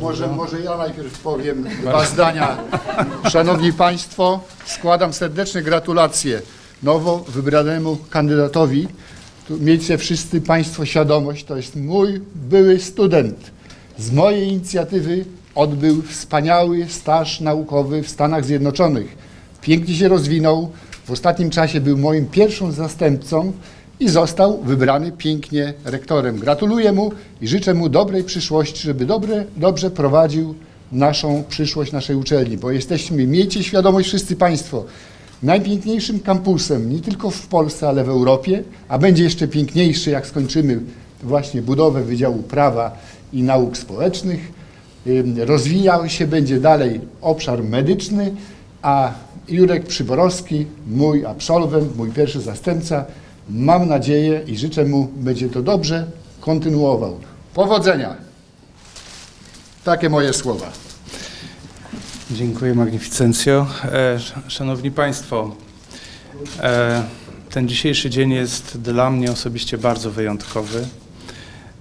Może, może ja najpierw powiem dwa zdania. Szanowni Państwo, składam serdeczne gratulacje nowo wybranemu kandydatowi. Tu Miejcie wszyscy Państwo świadomość, to jest mój były student. Z mojej inicjatywy odbył wspaniały staż naukowy w Stanach Zjednoczonych. Pięknie się rozwinął. W ostatnim czasie był moim pierwszym zastępcą i został wybrany pięknie rektorem. Gratuluję mu i życzę mu dobrej przyszłości, żeby dobre, dobrze prowadził naszą przyszłość naszej uczelni, bo jesteśmy, miejcie świadomość wszyscy Państwo, najpiękniejszym kampusem nie tylko w Polsce, ale w Europie, a będzie jeszcze piękniejszy, jak skończymy właśnie budowę Wydziału Prawa i Nauk Społecznych. Rozwijał się będzie dalej obszar medyczny, a Jurek Przyborowski, mój absolwent, mój pierwszy zastępca, mam nadzieję i życzę mu, będzie to dobrze kontynuował. Powodzenia! Takie moje słowa. Dziękuję Magnificencjo. E, sz- Szanowni Państwo, e, ten dzisiejszy dzień jest dla mnie osobiście bardzo wyjątkowy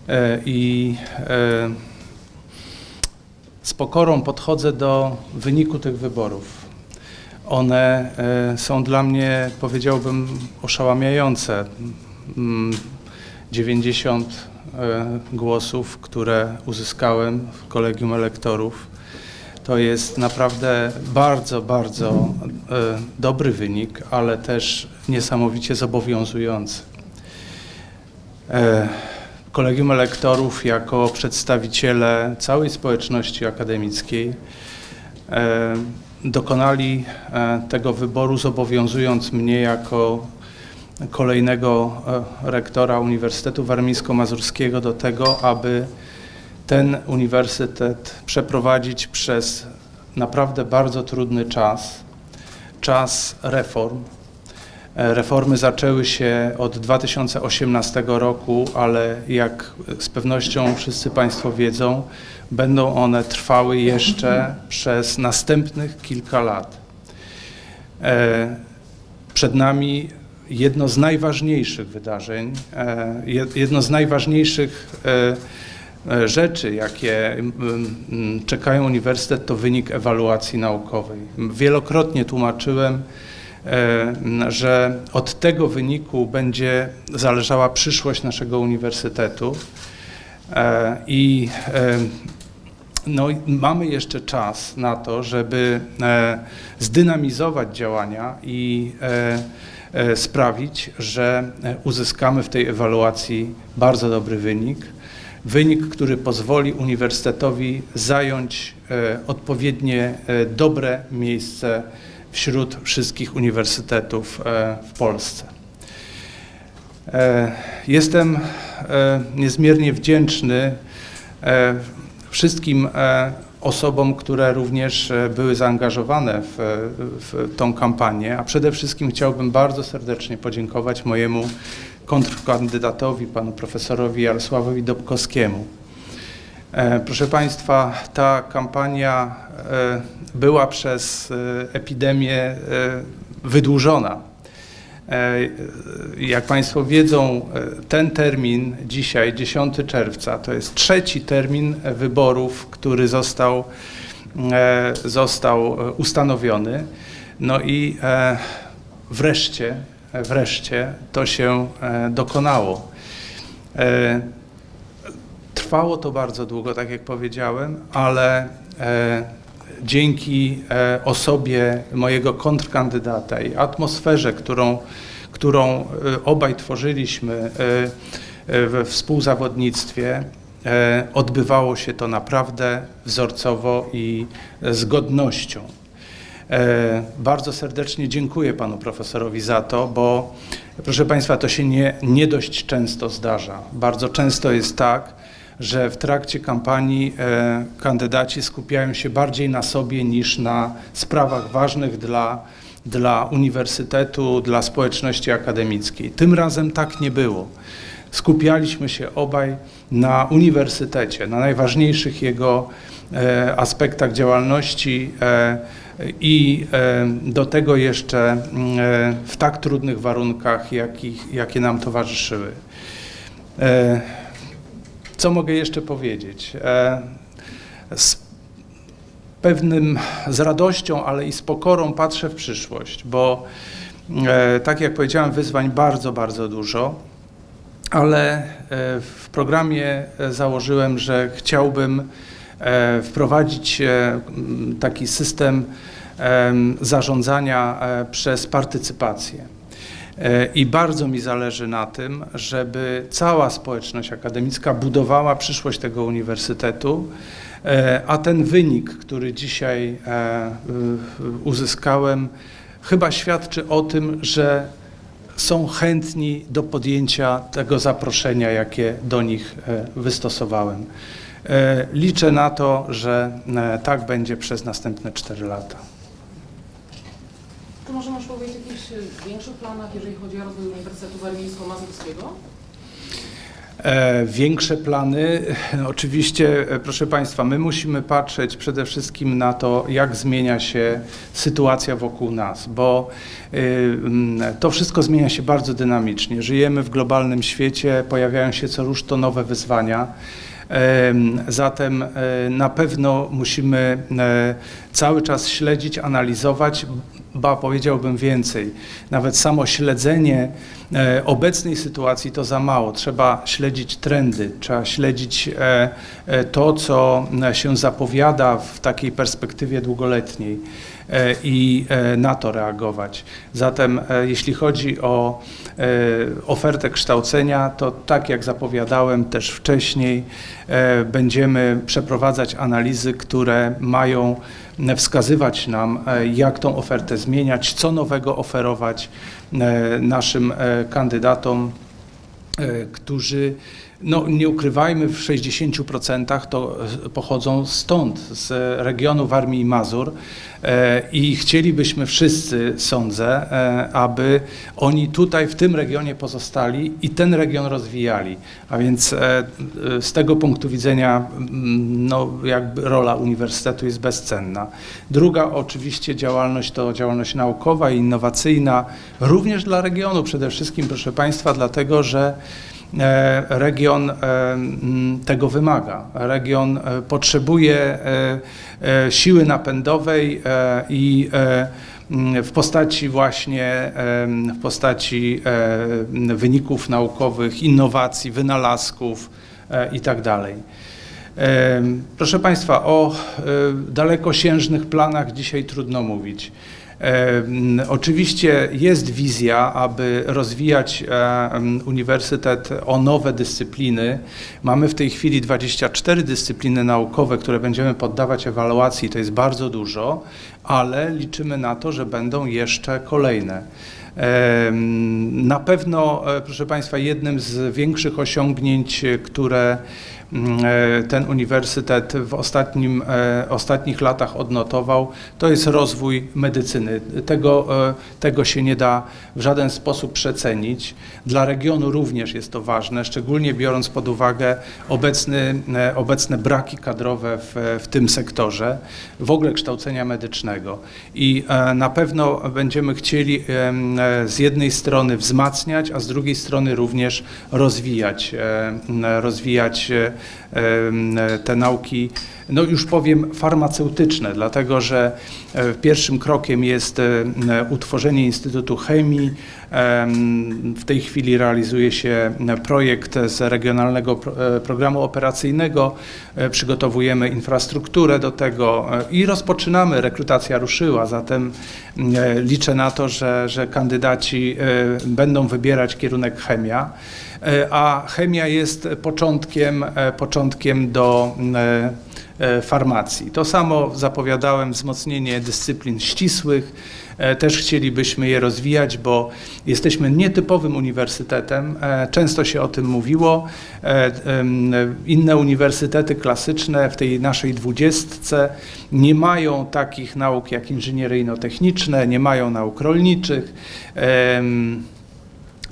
e, i z pokorą podchodzę do wyniku tych wyborów. One e, są dla mnie, powiedziałbym, oszałamiające. Mm, 90 e, głosów, które uzyskałem w kolegium elektorów. To jest naprawdę bardzo, bardzo e, dobry wynik, ale też niesamowicie zobowiązujący. Kolegium Elektorów jako przedstawiciele całej społeczności akademickiej dokonali e, tego wyboru, zobowiązując mnie jako kolejnego e, rektora Uniwersytetu Warmińsko-Mazurskiego do tego, aby ten uniwersytet przeprowadzić przez naprawdę bardzo trudny czas, czas reform. E, Reformy zaczęły się od 2018 roku, ale jak z pewnością wszyscy Państwo wiedzą, będą one trwały jeszcze przez następnych kilka lat. E, Przed nami jedno z najważniejszych wydarzeń, e, jed- jedno z najważniejszych rzeczy, jakie czekają uniwersytet, to wynik ewaluacji naukowej. Wielokrotnie tłumaczyłem, że od tego wyniku będzie zależała przyszłość naszego uniwersytetu. E, I e, no, mamy jeszcze czas na to, żeby e, zdynamizować działania i e, e, sprawić, że e, uzyskamy w tej ewaluacji bardzo dobry wynik. Wynik, który pozwoli uniwersytetowi zająć e, odpowiednie e, dobre miejsce wśród wszystkich uniwersytetów e, w Polsce. E, Jestem e, niezmiernie wdzięczny wszystkim osobom, które również były zaangażowane w, w tą kampanię, a przede wszystkim chciałbym bardzo serdecznie podziękować mojemu kontrkandydatowi, panu profesorowi Jarosławowi Dobkowskiemu. E, Proszę Państwa, ta kampania e, była przez e, epidemię wydłużona. Jak Państwo wiedzą, ten termin dzisiaj, 10 czerwca, to jest trzeci termin wyborów, który został, został ustanowiony. No i wreszcie, wreszcie to się dokonało. Trwało to bardzo długo, tak jak powiedziałem, ale e, dzięki e, osobie mojego kontrkandydata i atmosferze, którą, którą e, obaj tworzyliśmy we współzawodnictwie, odbywało się to naprawdę wzorcowo i z godnością. Bardzo serdecznie dziękuję panu profesorowi za to, bo proszę państwa, to się nie, nie dość często zdarza. Bardzo często jest tak, że w trakcie kampanii e, kandydaci skupiają się bardziej na sobie niż na sprawach ważnych dla, dla uniwersytetu, dla społeczności akademickiej. Tym razem tak nie było. Skupialiśmy się obaj na uniwersytecie, na najważniejszych jego e, aspektach działalności e, i do tego jeszcze w tak trudnych warunkach, jakich, jakie nam towarzyszyły. Co mogę jeszcze powiedzieć? E, z pewnym, z radością, ale i z pokorą patrzę w przyszłość, bo e, tak jak powiedziałem, wyzwań bardzo, bardzo dużo, ale e, w programie założyłem, że chciałbym wprowadzić taki system em, zarządzania przez partycypację. E, I bardzo mi zależy na tym, żeby cała społeczność akademicka budowała przyszłość tego uniwersytetu, e, a ten wynik, który dzisiaj e, uzyskałem, chyba świadczy o tym, że są chętni do podjęcia tego zaproszenia, jakie do nich wystosowałem. Liczę na to, że tak będzie przez następne 4 lata. To może możesz powiedzieć o jakichś e, większych planach, jeżeli chodzi o rozwój Uniwersytetu Warmińsko-Mazurskiego? E, Większe plany, no oczywiście, e, proszę Państwa, my musimy patrzeć przede wszystkim na to, jak zmienia się sytuacja wokół nas, bo mm, to wszystko zmienia się bardzo dynamicznie. Żyjemy w globalnym świecie, pojawiają się co rusz to nowe wyzwania. Em, Zatem e, na pewno musimy e, cały czas śledzić, analizować, ba powiedziałbym więcej. Nawet samo śledzenie e, obecnej sytuacji to za mało. Trzeba śledzić trendy, trzeba śledzić e, e, to, co e, się zapowiada w takiej perspektywie długoletniej e, i e, na to reagować. Zatem e, jeśli chodzi o e, ofertę kształcenia, to tak jak zapowiadałem też wcześniej, e, będziemy przeprowadzać analizy, które mają wskazywać nam, e, jak tą ofertę zmieniać, co nowego oferować e, naszym e, kandydatom, którzy, no nie ukrywajmy, w 60% to e, pochodzą stąd, z regionu Warmii i Mazur e, i chcielibyśmy wszyscy, sądzę, e, aby oni tutaj w tym regionie pozostali i ten region rozwijali. A więc z tego punktu widzenia mm, no, jakby rola uniwersytetu jest bezcenna. Druga oczywiście działalność to działalność naukowa i innowacyjna, również dla regionu przede wszystkim, proszę Państwa, dlatego że region e, tego wymaga. Region e, potrzebuje e, e, siły napędowej e, i e, w postaci właśnie w postaci e, wyników naukowych, innowacji, wynalazków e, i tak Proszę Państwa, o e, dalekosiężnych planach dzisiaj trudno mówić. Oczywiście jest wizja, aby rozwijać uniwersytet o nowe dyscypliny. Mamy w tej chwili 24 dyscypliny naukowe, które będziemy poddawać ewaluacji, to jest bardzo dużo, ale liczymy na to, że będą jeszcze kolejne. Na pewno, e, proszę Państwa, jednym z większych osiągnięć, które ten uniwersytet w ostatnim, e, ostatnich latach odnotował, to jest rozwój medycyny. Tego, e, tego się nie da w żaden sposób przecenić. Dla regionu również jest to ważne, szczególnie biorąc pod uwagę obecny, e, obecne braki kadrowe w, w tym sektorze, w ogóle kształcenia medycznego. I e, na pewno będziemy chcieli e, z jednej strony wzmacniać, a z drugiej strony również rozwijać, e, rozwijać e, te nauki, no już powiem farmaceutyczne, dlatego że e, pierwszym krokiem jest e, utworzenie Instytutu Chemii. Em, W tej chwili realizuje się projekt z regionalnego pro- e, programu operacyjnego. E, Przygotowujemy infrastrukturę do tego e, i rozpoczynamy. Rekrutacja ruszyła, zatem e, liczę na to, że, że kandydaci e, będą wybierać kierunek chemia. E, A chemia jest początkiem, e, początkiem do e, farmacji. To samo zapowiadałem, wzmocnienie dyscyplin ścisłych. Też chcielibyśmy je rozwijać, bo jesteśmy nietypowym uniwersytetem. Często się o tym mówiło. Inne uniwersytety klasyczne w tej naszej dwudziestce nie mają takich nauk jak inżynieryjno-techniczne, nie mają nauk rolniczych.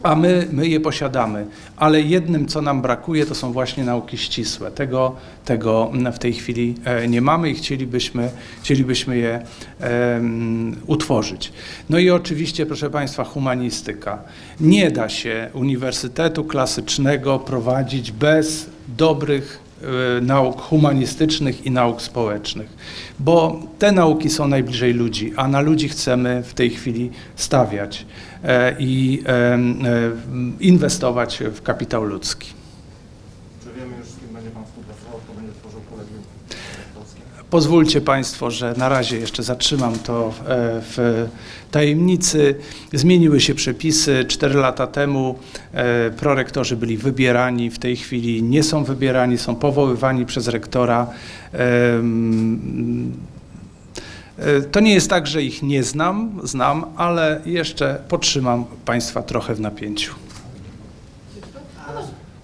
A my, my je posiadamy, ale jednym, co nam brakuje, to są właśnie nauki ścisłe. Tego, tego w tej chwili e, nie mamy i chcielibyśmy, chcielibyśmy je em, utworzyć. No i oczywiście, proszę Państwa, humanistyka. Nie da się uniwersytetu klasycznego prowadzić bez dobrych nauk humanistycznych i nauk społecznych, bo te nauki są najbliżej ludzi, a na ludzi chcemy w tej chwili stawiać e, i e, e, inwestować w kapitał ludzki. Czy wiemy już z kim będzie Pan współpracował, kto będzie tworzył kolegium rektorskie? Pozwólcie Państwo, że na razie jeszcze zatrzymam to e, w tajemnicy. Zmieniły się przepisy. Cztery lata temu e, prorektorzy byli wybierani, w tej chwili nie są wybierani, są powoływani przez rektora. E, To nie jest tak, że ich nie znam, znam, ale jeszcze potrzymam Państwa trochę w napięciu. A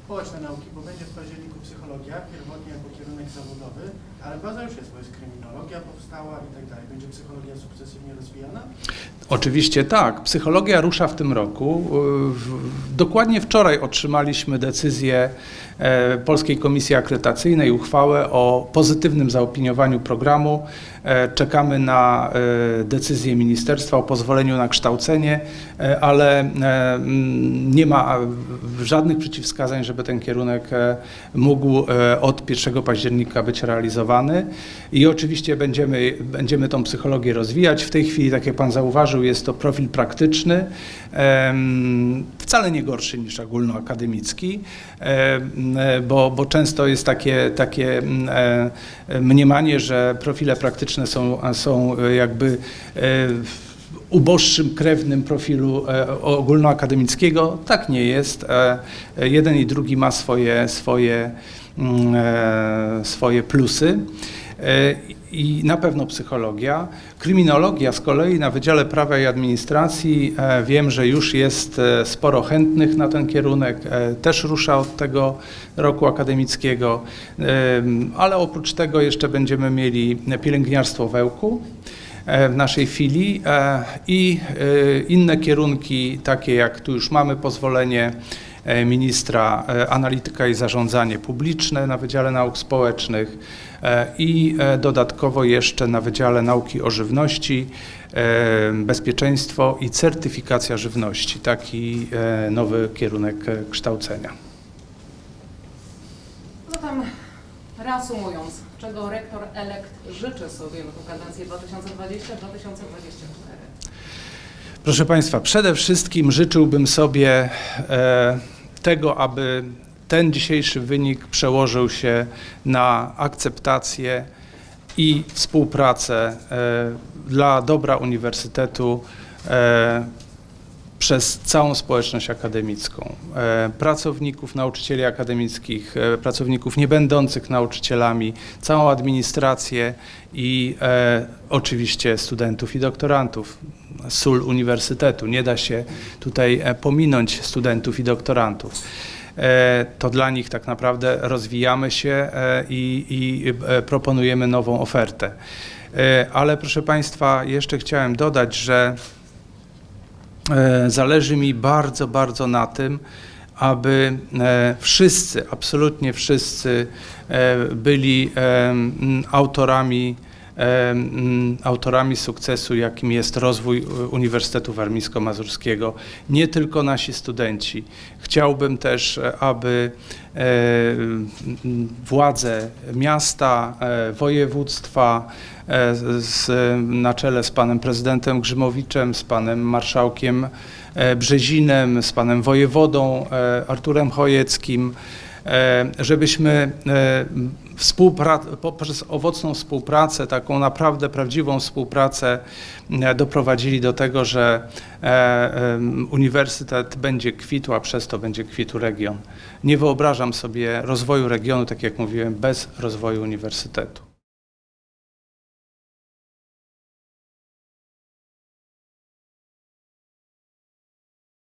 społeczne nauki, bo będzie w październiku psychologia, pierwotnie jako kierunek zawodowy, ale baza już jest, bo jest kryminologia powstała i tak dalej. Będzie psychologia sukcesywnie rozwijana? Oczywiście tak. Psychologia rusza w tym roku. Dokładnie wczoraj otrzymaliśmy decyzję e, Polskiej Komisji Akredytacyjnej, uchwałę o pozytywnym zaopiniowaniu programu. E, Czekamy na e, decyzję ministerstwa o pozwoleniu na kształcenie, e, ale nie ma żadnych przeciwwskazań, żeby ten kierunek mógł od 1 października być realizowany. I oczywiście będziemy, będziemy tą psychologię rozwijać. W tej chwili, tak jak Pan zauważył, jest to profil praktyczny, wcale nie gorszy niż ogólnoakademicki, em, bo, bo często jest takie, takie mniemanie, że profile praktyczne są, są e, jakby e, uboższym krewnym profilu e, ogólnoakademickiego. Tak nie jest. Jeden i drugi ma swoje, swoje, mm, swoje plusy. E, I na pewno psychologia. Kryminologia z kolei na Wydziale Prawa i Administracji e, wiem, że już jest e, sporo chętnych na ten kierunek. Też rusza od tego roku akademickiego. Em, Ale oprócz tego jeszcze będziemy mieli pielęgniarstwo w Ełku e, w naszej filii i inne kierunki, takie jak tu już mamy pozwolenie ministra e, analityka i zarządzanie publiczne na Wydziale Nauk Społecznych e, i e, dodatkowo jeszcze na Wydziale Nauki o Żywności, e, Bezpieczeństwo i Certyfikacja Żywności. Taki e, nowy kierunek e, kształcenia. Zatem reasumując, czego rektor elekt życzy sobie na tę kadencję 2020-2024? Proszę Państwa, przede wszystkim życzyłbym sobie e, tego, aby ten dzisiejszy wynik przełożył się na akceptację i współpracę e, dla dobra uniwersytetu e, przez całą społeczność akademicką. E, pracowników, nauczycieli akademickich, e, pracowników niebędących nauczycielami, całą administrację i e, oczywiście studentów i doktorantów. Sól uniwersytetu. Nie da się tutaj pominąć studentów i doktorantów. To dla nich tak naprawdę rozwijamy się i, i proponujemy nową ofertę. Ale proszę Państwa, jeszcze chciałem dodać, że Zależy mi bardzo, bardzo na tym, aby e, wszyscy, absolutnie wszyscy e, byli e, autorami, e, autorami sukcesu, jakim jest rozwój e, Uniwersytetu Warmińsko-Mazurskiego. Nie tylko nasi studenci. Chciałbym też, e, aby e, władze miasta, e, województwa, e, z, z, na czele z panem prezydentem Grzymowiczem, z panem marszałkiem e, Brzezinem, z panem wojewodą e, Arturem Chojeckim, e, żebyśmy e, poprzez owocną współpracę, taką naprawdę prawdziwą współpracę e, doprowadzili do tego, że e, uniwersytet będzie kwitł, a przez to będzie kwitł region. Nie wyobrażam sobie rozwoju regionu, tak jak mówiłem, bez rozwoju uniwersytetu.